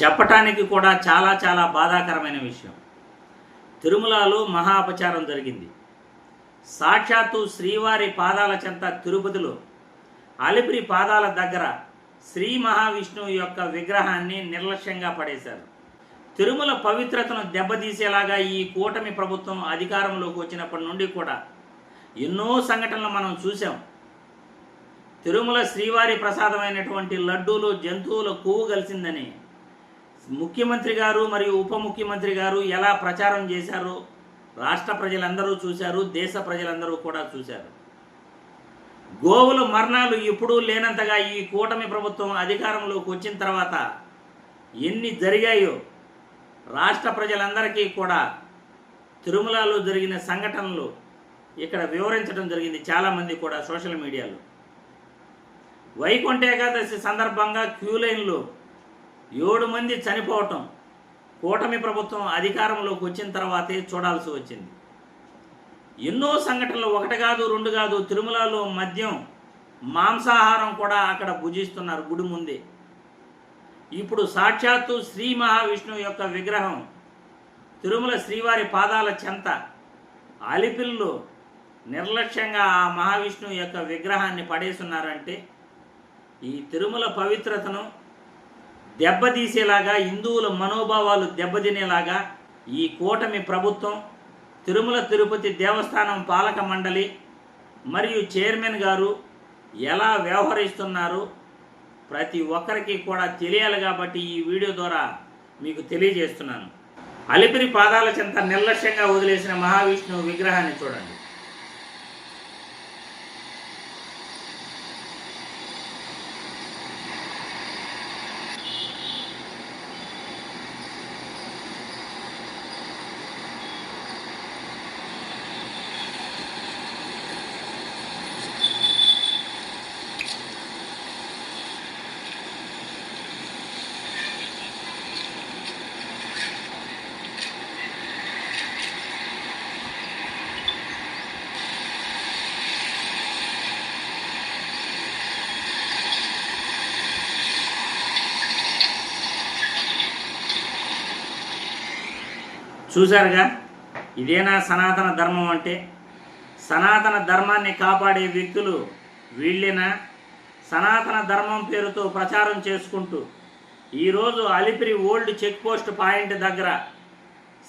చెప్పటానికి కూడా చాలా చాలా బాధాకరమైన విషయం. తిరుమలలో మహా అపచారం జరిగింది. సాక్షాత్తు శ్రీవారి పాదాల చెంత తిరుపతిలో అలిపిరి పాదాల దగ్గర శ్రీ మహావిష్ణువు యొక్క విగ్రహాన్ని నిర్లక్ష్యంగా పడేశారు. తిరుమల పవిత్రతను దెబ్బతీసేలాగా ఈ కూటమి ప్రభుత్వం అధికారంలోకి వచ్చినప్పటి నుండి కూడా ఎన్నో సంఘటనలు మనం చూసాం తిరుమల శ్రీవారి ప్రసాదమైనటువంటి లడ్డూలు జంతువుల కొవ్వు కలిసిందని ముఖ్యమంత్రి గారు మరియు ఉప ముఖ్యమంత్రి గారు ఎలా ప్రచారం చేశారో రాష్ట్ర ప్రజలందరూ చూశారు దేశ ప్రజలందరూ కూడా చూశారు. గోవుల మరణాలు ఎప్పుడూ లేనంతగా ఈ కూటమి ప్రభుత్వం అధికారంలోకి వచ్చిన తర్వాత ఎన్ని జరిగాయో రాష్ట్ర ప్రజలందరికీ కూడా తిరుమలలో జరిగిన సంఘటనలు ఇక్కడ వివరించడం జరిగింది చాలామంది కూడా సోషల్ మీడియాలో. వైకుంఠ ఏకాదశి సందర్భంగా క్యూ లైన్లో ఏడు మంది చనిపోవటం కూటమి ప్రభుత్వం అధికారంలోకి వచ్చిన తర్వాతే చూడాల్సి వచ్చింది. ఎన్నో సంఘటనలు ఒకటి కాదు రెండు కాదు తిరుమలలో మద్యం మాంసాహారం కూడా అక్కడ భుజిస్తున్నారు గుడి ముందే. ఇప్పుడు సాక్షాత్తు శ్రీ మహావిష్ణువు యొక్క విగ్రహం తిరుమల శ్రీవారి పాదాల చెంత అలిపిల్లు నిర్లక్ష్యంగా ఆ మహావిష్ణువు యొక్క విగ్రహాన్ని పడేస్తున్నారంటే ఈ తిరుమల పవిత్రతను దెబ్బతీసేలాగా హిందువుల మనోభావాలు దెబ్బతినేలాగా ఈ కూటమి ప్రభుత్వం తిరుమల తిరుపతి దేవస్థానం పాలక మండలి మరియు చైర్మన్ గారు ఎలా వ్యవహరిస్తున్నారు ప్రతి ఒక్కరికి కూడా తెలియాలి కాబట్టి ఈ వీడియో ద్వారా మీకు తెలియజేస్తున్నాను. అలిపిరి పాదాల చెంత నిర్లక్ష్యంగా వదిలేసిన మహావిష్ణువు విగ్రహాన్ని చూడండి. చూశారుగా? ఇదేనా సనాతన ధర్మం అంటే? సనాతన ధర్మాన్ని కాపాడే వ్యక్తులు వీళ్ళేనా? సనాతన ధర్మం పేరుతో ప్రచారం చేసుకుంటూ ఈరోజు Alipiri old check post point దగ్గర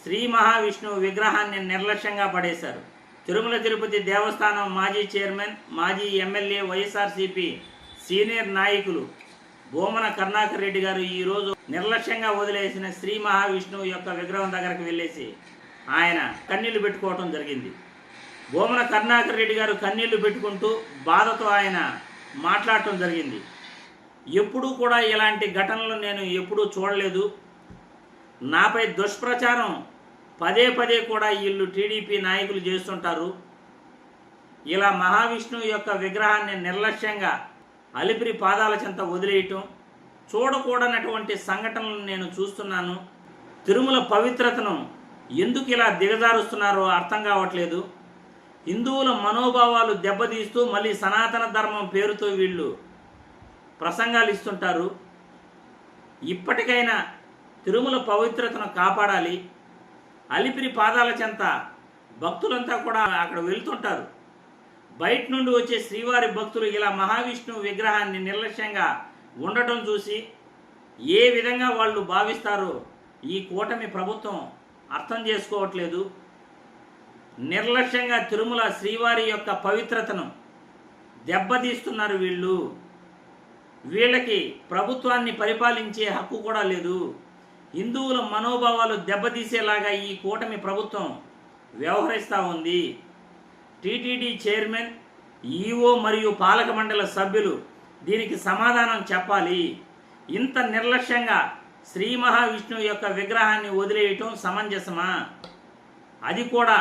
శ్రీ మహావిష్ణువు విగ్రహాన్ని నిర్లక్ష్యంగా పడేశారు. తిరుమల తిరుపతి దేవస్థానం మాజీ చైర్మన్ మాజీ ఎమ్మెల్యే వైఎస్ఆర్సీపీ సీనియర్ నాయకులు భూమన కరుణాకర్ రెడ్డి గారు ఈరోజు నిర్లక్ష్యంగా వదిలేసిన శ్రీ మహావిష్ణువు యొక్క విగ్రహం దగ్గరకు వెళ్ళేసి ఆయన కన్నీళ్ళు పెట్టుకోవటం జరిగింది. భూమన కరుణాకర్ రెడ్డి గారు కన్నీళ్ళు పెట్టుకుంటూ బాధతో ఆయన మాట్లాడటం జరిగింది. ఎప్పుడూ కూడా ఇలాంటి ఘటనలు నేను ఎప్పుడూ చూడలేదు. నాపై దుష్ప్రచారం పదే పదే కూడా వీళ్ళు టీడీపీ నాయకులు చేస్తుంటారు. ఇలా మహావిష్ణువు యొక్క విగ్రహాన్ని నిర్లక్ష్యంగా అలిపిరి పాదాల చెంత వదిలేయటం చూడకూడనటువంటి సంఘటనలు నేను చూస్తున్నాను. తిరుమల పవిత్రతను ఎందుకు ఇలా దిగజారుస్తున్నారో అర్థం కావట్లేదు. హిందువుల మనోభావాలు దెబ్బతీస్తూ మళ్ళీ సనాతన ధర్మం పేరుతో వీళ్ళు ప్రసంగాలు ఇస్తుంటారు. ఇప్పటికైనా తిరుమల పవిత్రతను కాపాడాలి. అలిపిరి పాదాల చెంత భక్తులంతా కూడా అక్కడ వెళ్తుంటారు. బయట నుండి వచ్చే శ్రీవారి భక్తులు ఇలా మహావిష్ణువు విగ్రహాన్ని నిర్లక్ష్యంగా ఉండటం చూసి ఏ విధంగా వాళ్ళు భావిస్తారో ఈ కూటమి ప్రభుత్వం అర్థం చేసుకోవట్లేదు. నిర్లక్ష్యంగా తిరుమల శ్రీవారి యొక్క పవిత్రతను దెబ్బతీస్తున్నారు వీళ్ళు. వీళ్ళకి ప్రభుత్వాన్ని పరిపాలించే హక్కు కూడా లేదు. హిందువుల మనోభావాలు దెబ్బతీసేలాగా ఈ కూటమి ప్రభుత్వం వ్యవహరిస్తూ ఉంది. టీటీడీ చైర్మన్ ఈఓ మరియు పాలక మండల సభ్యులు దీనికి సమాధానం చెప్పాలి. ఇంత నిర్లక్ష్యంగా శ్రీ మహావిష్ణువు యొక్క విగ్రహాన్ని వదిలేయటం సమంజసమా? అది కూడా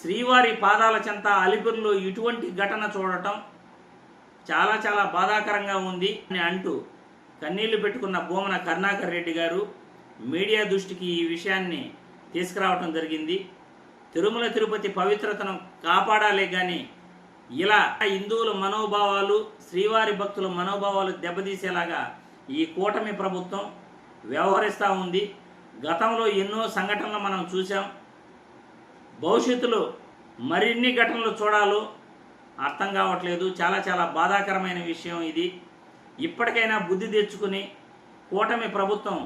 శ్రీవారి పాదాల చెంత అలిపిరిలో ఇటువంటి ఘటన చూడటం చాలా చాలా బాధాకరంగా ఉంది అని అంటూ కన్నీళ్ళు పెట్టుకున్న భూమన కరుణాకర్ రెడ్డి గారు మీడియా దృష్టికి ఈ విషయాన్ని తీసుకురావటం జరిగింది. తిరుమల తిరుపతి పవిత్రతను కాపాడాలి కానీ ఇలా హిందువుల మనోభావాలు శ్రీవారి భక్తుల మనోభావాలు దెబ్బతీసేలాగా ఈ కూటమి ప్రభుత్వం వ్యవహరిస్తూ ఉంది. గతంలో ఎన్నో సంఘటనలు మనం చూసాం భవిష్యత్తులో మరిన్ని ఘటనలు చూడాలో అర్థం కావట్లేదు. చాలా చాలా బాధాకరమైన విషయం ఇది. ఇప్పటికైనా బుద్ధి తెచ్చుకుని కూటమి ప్రభుత్వం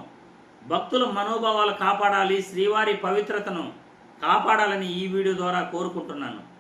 భక్తుల మనోభావాలు కాపాడాలి శ్రీవారి పవిత్రతను కాపాడాలని ఈ వీడియో ద్వారా కోరుకుంటున్నాను.